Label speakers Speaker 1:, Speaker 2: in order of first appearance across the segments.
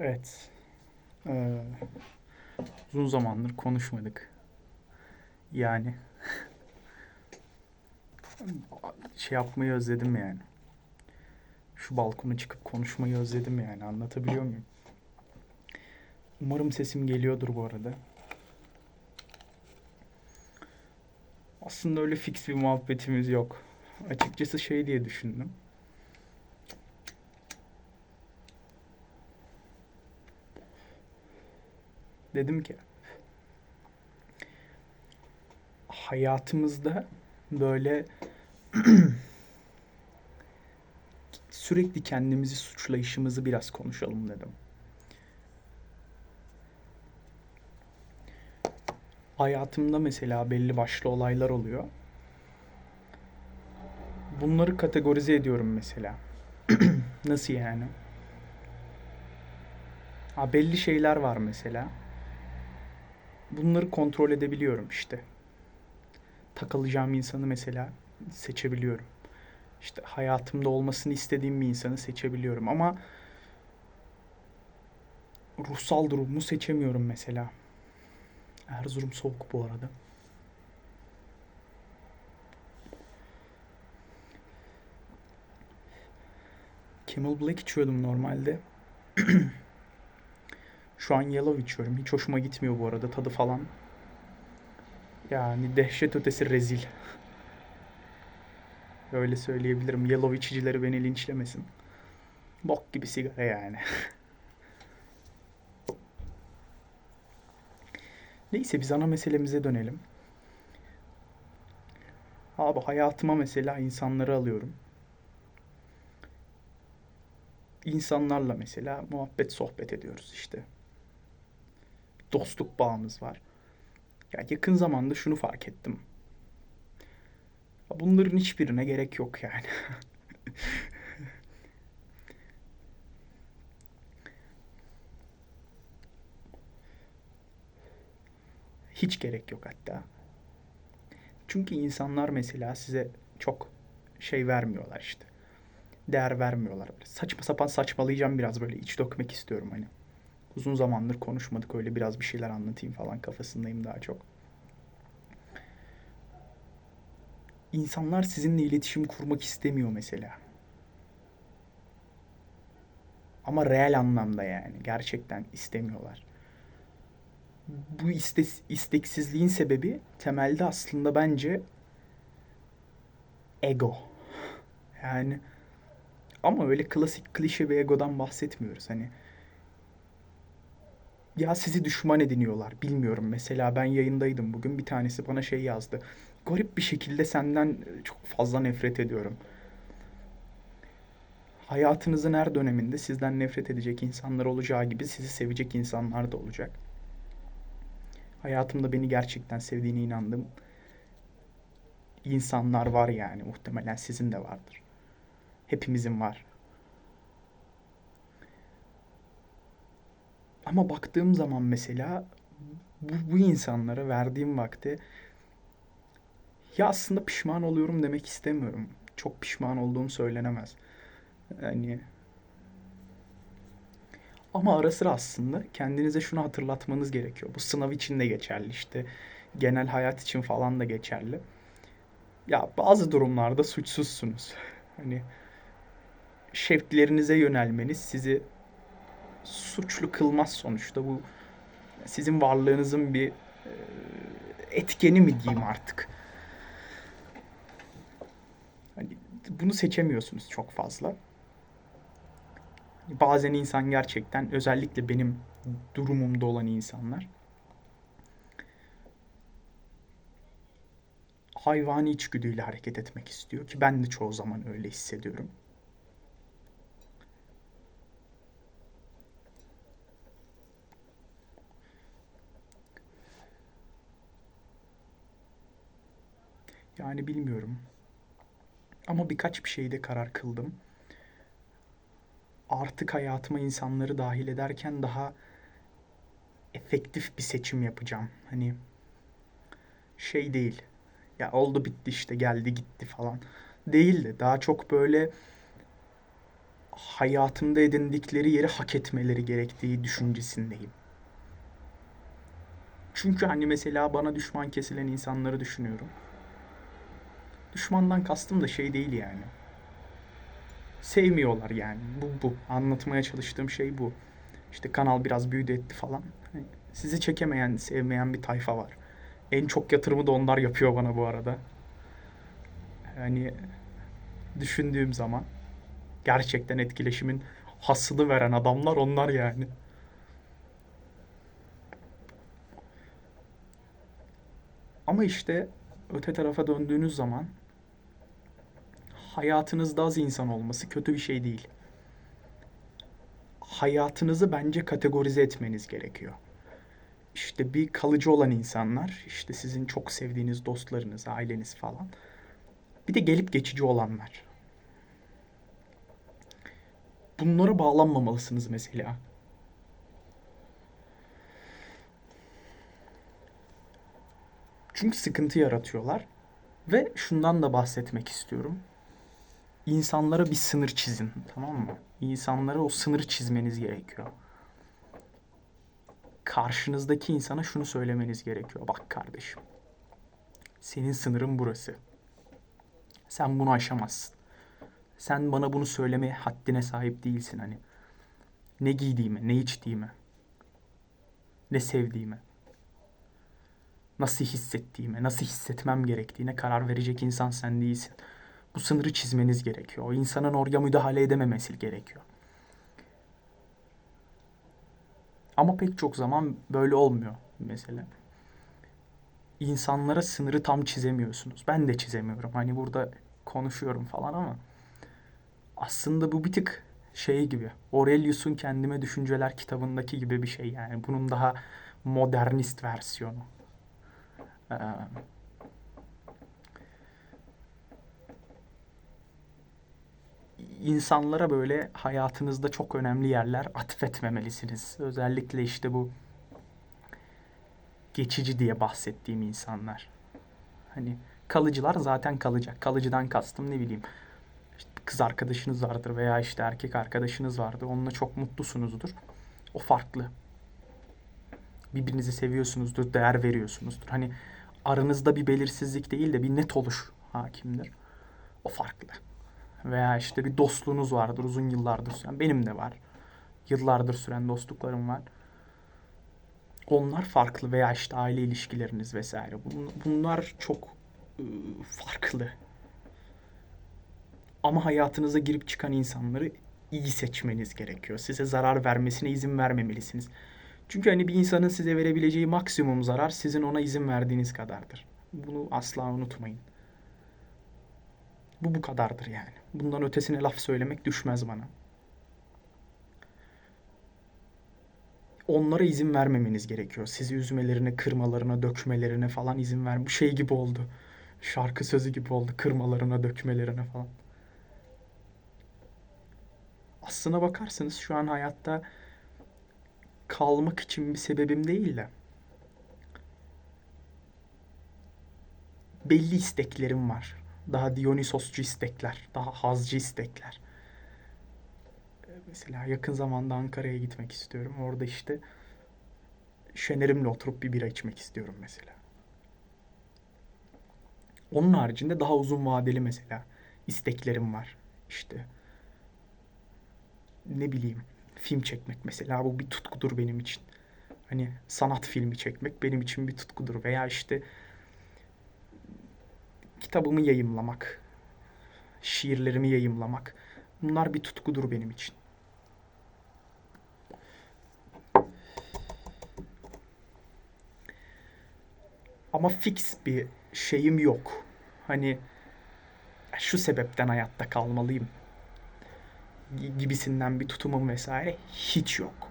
Speaker 1: Evet. Ee, uzun zamandır konuşmadık. Yani şey yapmayı özledim yani. Şu balkona çıkıp konuşmayı özledim yani. Anlatabiliyor muyum? Umarım sesim geliyordur bu arada. Aslında öyle fix bir muhabbetimiz yok. Açıkçası şey diye düşündüm. Dedim ki hayatımızda böyle sürekli kendimizi suçlayışımızı biraz konuşalım dedim. Hayatımda mesela belli başlı olaylar oluyor. Bunları kategorize ediyorum mesela. Nasıl yani? Ha, belli şeyler var mesela. Bunları kontrol edebiliyorum işte. Takılacağım insanı mesela seçebiliyorum. İşte hayatımda olmasını istediğim bir insanı seçebiliyorum ama ruhsal durumumu seçemiyorum mesela. Erzurum soğuk bu arada. Camel Black içiyordum normalde. Şu an Yellow içiyorum. Hiç hoşuma gitmiyor bu arada tadı falan. Yani dehşet ötesi rezil. Öyle söyleyebilirim. Yellow içicileri beni linçlemesin. Bok gibi sigara yani. Neyse biz ana meselemize dönelim. Abi hayatıma mesela insanları alıyorum. İnsanlarla mesela muhabbet sohbet ediyoruz işte. Dostluk bağımız var. Ya yakın zamanda şunu fark ettim. Bunların hiçbirine gerek yok yani. Hiç gerek yok hatta. Çünkü insanlar mesela size çok şey vermiyorlar işte. Değer vermiyorlar. Böyle saçma sapan saçmalayacağım biraz böyle iç dökmek istiyorum hani. Uzun zamandır konuşmadık öyle biraz bir şeyler anlatayım falan kafasındayım daha çok. İnsanlar sizinle iletişim kurmak istemiyor mesela. Ama reel anlamda yani gerçekten istemiyorlar. Bu iste isteksizliğin sebebi temelde aslında bence ego. Yani ama öyle klasik klişe bir egodan bahsetmiyoruz. Hani ya sizi düşman ediniyorlar. Bilmiyorum. Mesela ben yayındaydım bugün. Bir tanesi bana şey yazdı. Garip bir şekilde senden çok fazla nefret ediyorum. Hayatınızın her döneminde sizden nefret edecek insanlar olacağı gibi sizi sevecek insanlar da olacak. Hayatımda beni gerçekten sevdiğine inandığım insanlar var yani. Muhtemelen sizin de vardır. Hepimizin var. Ama baktığım zaman mesela bu, bu insanlara verdiğim vakti ya aslında pişman oluyorum demek istemiyorum. Çok pişman olduğum söylenemez. Yani ama ara sıra aslında kendinize şunu hatırlatmanız gerekiyor. Bu sınav için de geçerli işte. Genel hayat için falan da geçerli. Ya bazı durumlarda suçsuzsunuz. Hani şevklerinize yönelmeniz sizi suçlu kılmaz sonuçta. Bu sizin varlığınızın bir etkeni mi diyeyim artık. Hani bunu seçemiyorsunuz çok fazla. Bazen insan gerçekten özellikle benim durumumda olan insanlar hayvani içgüdüyle hareket etmek istiyor ki ben de çoğu zaman öyle hissediyorum. Yani bilmiyorum. Ama birkaç bir şeyde karar kıldım. Artık hayatıma insanları dahil ederken daha efektif bir seçim yapacağım. Hani şey değil. Ya oldu bitti işte geldi gitti falan. Değil de daha çok böyle hayatımda edindikleri yeri hak etmeleri gerektiği düşüncesindeyim. Çünkü hani mesela bana düşman kesilen insanları düşünüyorum. Düşmandan kastım da şey değil yani. Sevmiyorlar yani. Bu bu. Anlatmaya çalıştığım şey bu. İşte kanal biraz büyüdü etti falan. Hani sizi çekemeyen, sevmeyen bir tayfa var. En çok yatırımı da onlar yapıyor bana bu arada. Yani düşündüğüm zaman gerçekten etkileşimin hasını veren adamlar onlar yani. Ama işte öte tarafa döndüğünüz zaman hayatınızda az insan olması kötü bir şey değil. Hayatınızı bence kategorize etmeniz gerekiyor. İşte bir kalıcı olan insanlar, işte sizin çok sevdiğiniz dostlarınız, aileniz falan. Bir de gelip geçici olanlar. Bunlara bağlanmamalısınız mesela. Çünkü sıkıntı yaratıyorlar. Ve şundan da bahsetmek istiyorum. İnsanlara bir sınır çizin, tamam mı? İnsanlara o sınırı çizmeniz gerekiyor. Karşınızdaki insana şunu söylemeniz gerekiyor. Bak kardeşim. Senin sınırın burası. Sen bunu aşamazsın. Sen bana bunu söylemeye haddine sahip değilsin hani. Ne giydiğime, ne içtiğime, ne sevdiğime, nasıl hissettiğime, nasıl hissetmem gerektiğine karar verecek insan sen değilsin. Bu sınırı çizmeniz gerekiyor. O insanın oraya müdahale edememesi gerekiyor. Ama pek çok zaman böyle olmuyor mesela. İnsanlara sınırı tam çizemiyorsunuz. Ben de çizemiyorum. Hani burada konuşuyorum falan ama aslında bu bir tık şey gibi. Aurelius'un Kendime Düşünceler kitabındaki gibi bir şey yani. Bunun daha modernist versiyonu. Ee, insanlara böyle hayatınızda çok önemli yerler atfetmemelisiniz. Özellikle işte bu geçici diye bahsettiğim insanlar. Hani kalıcılar zaten kalacak. Kalıcıdan kastım ne bileyim. İşte kız arkadaşınız vardır veya işte erkek arkadaşınız vardır. Onunla çok mutlusunuzdur. O farklı. Birbirinizi seviyorsunuzdur, değer veriyorsunuzdur. Hani aranızda bir belirsizlik değil de bir net oluş hakimdir. O farklı. Veya işte bir dostluğunuz vardır uzun yıllardır süren. Benim de var. Yıllardır süren dostluklarım var. Onlar farklı veya işte aile ilişkileriniz vesaire. Bunlar çok ıı, farklı. Ama hayatınıza girip çıkan insanları iyi seçmeniz gerekiyor. Size zarar vermesine izin vermemelisiniz. Çünkü hani bir insanın size verebileceği maksimum zarar sizin ona izin verdiğiniz kadardır. Bunu asla unutmayın. Bu bu kadardır yani. Bundan ötesine laf söylemek düşmez bana. Onlara izin vermemeniz gerekiyor. Sizi üzmelerine, kırmalarına, dökmelerine falan izin ver. Bu şey gibi oldu. Şarkı sözü gibi oldu. Kırmalarına, dökmelerine falan. Aslına bakarsanız şu an hayatta kalmak için bir sebebim değil de belli isteklerim var. Daha Dionysosçu istekler, daha hazcı istekler. Mesela yakın zamanda Ankara'ya gitmek istiyorum. Orada işte Şener'imle oturup bir bira içmek istiyorum mesela. Onun haricinde daha uzun vadeli mesela isteklerim var. İşte ne bileyim film çekmek mesela bu bir tutkudur benim için. Hani sanat filmi çekmek benim için bir tutkudur veya işte kitabımı yayımlamak, şiirlerimi yayımlamak. Bunlar bir tutkudur benim için. Ama fix bir şeyim yok. Hani şu sebepten hayatta kalmalıyım gibisinden bir tutumum vesaire hiç yok.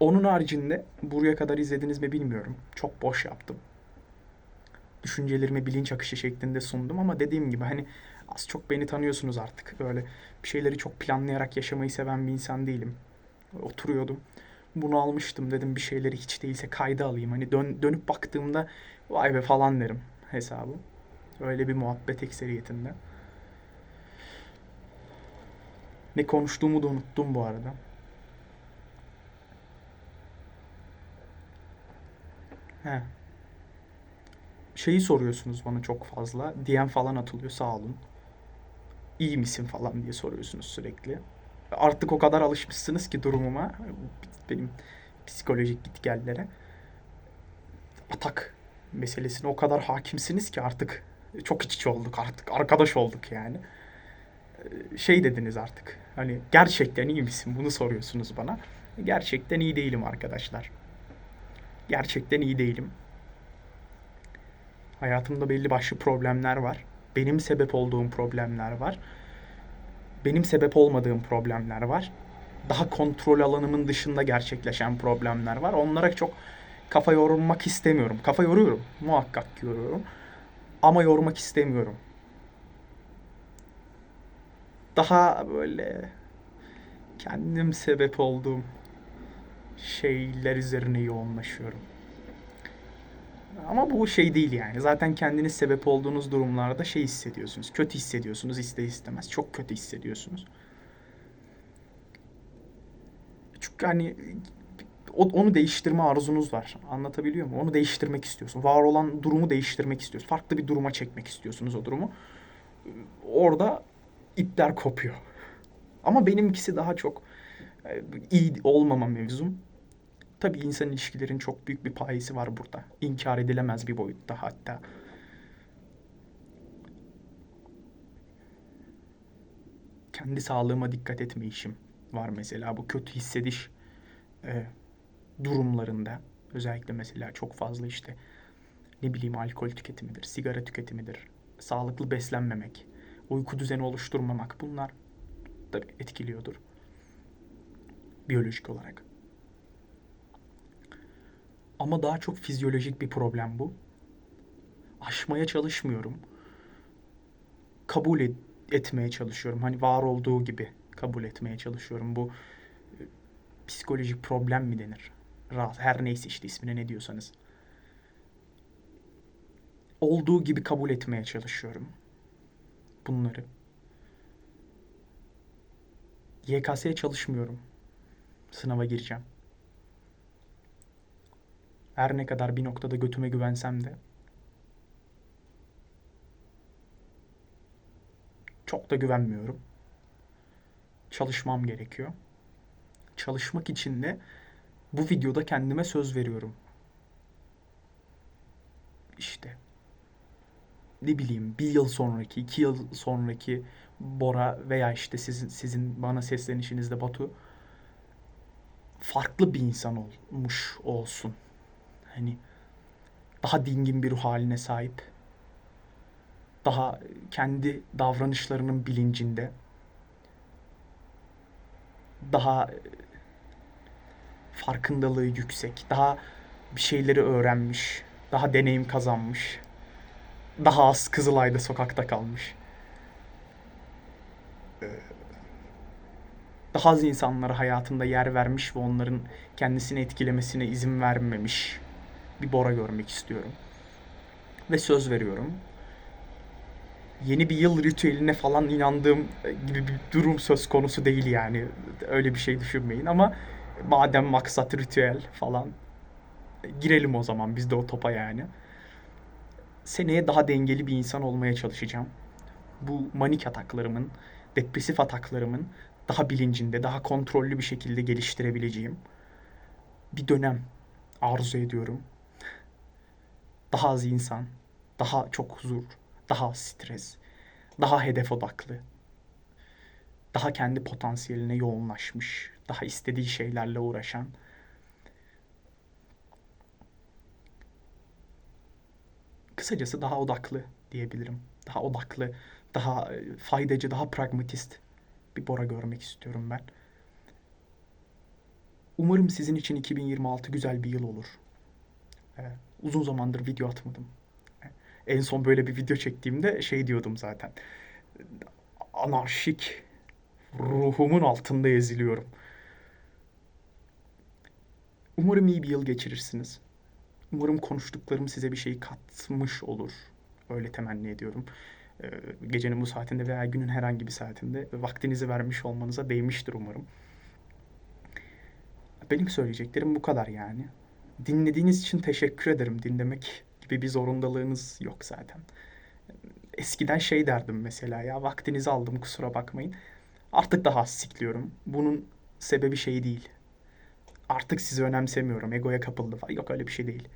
Speaker 1: Onun haricinde buraya kadar izlediniz mi bilmiyorum. Çok boş yaptım. Düşüncelerimi bilinç akışı şeklinde sundum ama dediğim gibi hani az çok beni tanıyorsunuz artık. Böyle bir şeyleri çok planlayarak yaşamayı seven bir insan değilim. Oturuyordum. Bunu almıştım dedim bir şeyleri hiç değilse kayda alayım. Hani dön, dönüp baktığımda vay be falan derim hesabı. Öyle bir muhabbet ekseriyetinde. Ne konuştuğumu da unuttum bu arada. He. Şeyi soruyorsunuz bana çok fazla. DM falan atılıyor sağ olun. İyi misin falan diye soruyorsunuz sürekli. Artık o kadar alışmışsınız ki durumuma. Benim psikolojik gitgellere. Atak meselesine o kadar hakimsiniz ki artık çok iç içe olduk artık. Arkadaş olduk yani. Şey dediniz artık. Hani gerçekten iyi misin? Bunu soruyorsunuz bana. Gerçekten iyi değilim arkadaşlar. Gerçekten iyi değilim. Hayatımda belli başlı problemler var. Benim sebep olduğum problemler var. Benim sebep olmadığım problemler var. Daha kontrol alanımın dışında gerçekleşen problemler var. Onlara çok kafa yormak istemiyorum. Kafa yoruyorum. Muhakkak yoruyorum. Ama yormak istemiyorum. Daha böyle kendim sebep olduğum şeyler üzerine yoğunlaşıyorum. Ama bu şey değil yani. Zaten kendiniz sebep olduğunuz durumlarda şey hissediyorsunuz. Kötü hissediyorsunuz ister istemez. Çok kötü hissediyorsunuz. Çünkü hani onu değiştirme arzunuz var. Anlatabiliyor muyum? Onu değiştirmek istiyorsun. Var olan durumu değiştirmek istiyorsun. Farklı bir duruma çekmek istiyorsunuz o durumu. Orada ipler kopuyor. Ama benimkisi daha çok e, iyi olmama mevzum. Tabii insan ilişkilerin çok büyük bir payesi var burada. İnkar edilemez bir boyutta hatta. Kendi sağlığıma dikkat etmeyişim var mesela. Bu kötü hissediş e, durumlarında. Özellikle mesela çok fazla işte ne bileyim alkol tüketimidir, sigara tüketimidir, sağlıklı beslenmemek, uyku düzeni oluşturmamak bunlar da etkiliyordur. Biyolojik olarak. Ama daha çok fizyolojik bir problem bu. Aşmaya çalışmıyorum. Kabul et, etmeye çalışıyorum. Hani var olduğu gibi kabul etmeye çalışıyorum. Bu e, psikolojik problem mi denir? Rahat, her neyse işte ismine ne diyorsanız. Olduğu gibi kabul etmeye çalışıyorum. Bunları. YKS'ye çalışmıyorum. Sınava gireceğim. Her ne kadar bir noktada götüme güvensem de çok da güvenmiyorum. Çalışmam gerekiyor. Çalışmak için de bu videoda kendime söz veriyorum. İşte ne bileyim bir yıl sonraki, iki yıl sonraki Bora veya işte sizin sizin bana seslenişinizde Batu farklı bir insan olmuş olsun hani daha dingin bir ruh haline sahip. Daha kendi davranışlarının bilincinde. Daha farkındalığı yüksek. Daha bir şeyleri öğrenmiş. Daha deneyim kazanmış. Daha az Kızılay'da sokakta kalmış. Daha az insanlara hayatında yer vermiş ve onların kendisini etkilemesine izin vermemiş bir Bora görmek istiyorum. Ve söz veriyorum. Yeni bir yıl ritüeline falan inandığım gibi bir durum söz konusu değil yani. Öyle bir şey düşünmeyin ama madem maksat ritüel falan girelim o zaman biz de o topa yani. Seneye daha dengeli bir insan olmaya çalışacağım. Bu manik ataklarımın, depresif ataklarımın daha bilincinde, daha kontrollü bir şekilde geliştirebileceğim bir dönem arzu ediyorum daha az insan, daha çok huzur, daha az stres, daha hedef odaklı, daha kendi potansiyeline yoğunlaşmış, daha istediği şeylerle uğraşan, kısacası daha odaklı diyebilirim. Daha odaklı, daha e, faydacı, daha pragmatist bir Bora görmek istiyorum ben. Umarım sizin için 2026 güzel bir yıl olur. Evet uzun zamandır video atmadım. En son böyle bir video çektiğimde şey diyordum zaten. Anarşik ruhumun altında eziliyorum. Umarım iyi bir yıl geçirirsiniz. Umarım konuştuklarım size bir şey katmış olur. Öyle temenni ediyorum. Ee, Gecenin bu saatinde veya günün herhangi bir saatinde vaktinizi vermiş olmanıza değmiştir umarım. Benim söyleyeceklerim bu kadar yani. Dinlediğiniz için teşekkür ederim. Dinlemek gibi bir zorundalığınız yok zaten. Eskiden şey derdim mesela ya vaktinizi aldım kusura bakmayın. Artık daha az sikliyorum. Bunun sebebi şey değil. Artık sizi önemsemiyorum. Egoya kapıldı falan. Yok öyle bir şey değil.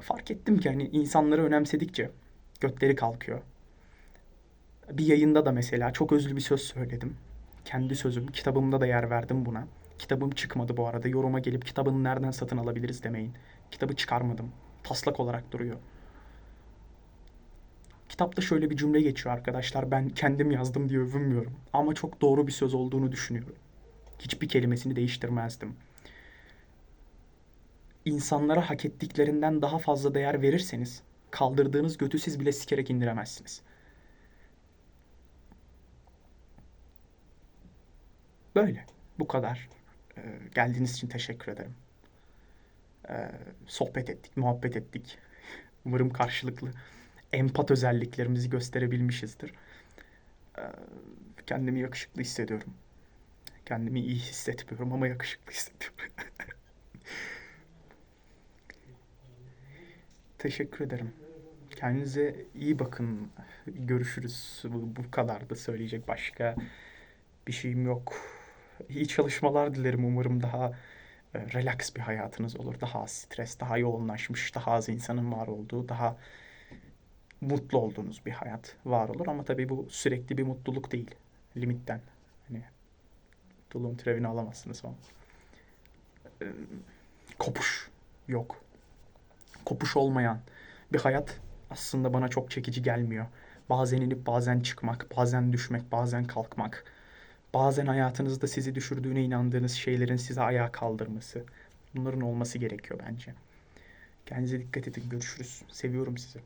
Speaker 1: Fark ettim ki hani insanları önemsedikçe götleri kalkıyor. Bir yayında da mesela çok özlü bir söz söyledim. Kendi sözüm. Kitabımda da yer verdim buna. Kitabım çıkmadı bu arada. Yoruma gelip kitabını nereden satın alabiliriz demeyin. Kitabı çıkarmadım. Taslak olarak duruyor. Kitapta şöyle bir cümle geçiyor arkadaşlar. Ben kendim yazdım diye övünmüyorum. Ama çok doğru bir söz olduğunu düşünüyorum. Hiçbir kelimesini değiştirmezdim. İnsanlara hak ettiklerinden daha fazla değer verirseniz kaldırdığınız götü siz bile sikerek indiremezsiniz. Böyle. Bu kadar. Ee, geldiğiniz için teşekkür ederim. Ee, sohbet ettik, muhabbet ettik. Umarım karşılıklı empat özelliklerimizi gösterebilmişizdir. Ee, kendimi yakışıklı hissediyorum. Kendimi iyi hissetmiyorum ama yakışıklı hissediyorum. Teşekkür ederim. Kendinize iyi bakın. Görüşürüz. Bu, bu kadar da söyleyecek başka bir şeyim yok. İyi çalışmalar dilerim. Umarım daha e, relax bir hayatınız olur. Daha az stres, daha yoğunlaşmış, daha az insanın var olduğu, daha mutlu olduğunuz bir hayat var olur. Ama tabii bu sürekli bir mutluluk değil. Limitten. Hani mutluluğun türevini alamazsınız falan. E, kopuş yok. Kopuş olmayan bir hayat aslında bana çok çekici gelmiyor. Bazen inip bazen çıkmak, bazen düşmek, bazen kalkmak. Bazen hayatınızda sizi düşürdüğüne inandığınız şeylerin size ayağa kaldırması. Bunların olması gerekiyor bence. Kendinize dikkat edin. Görüşürüz. Seviyorum sizi.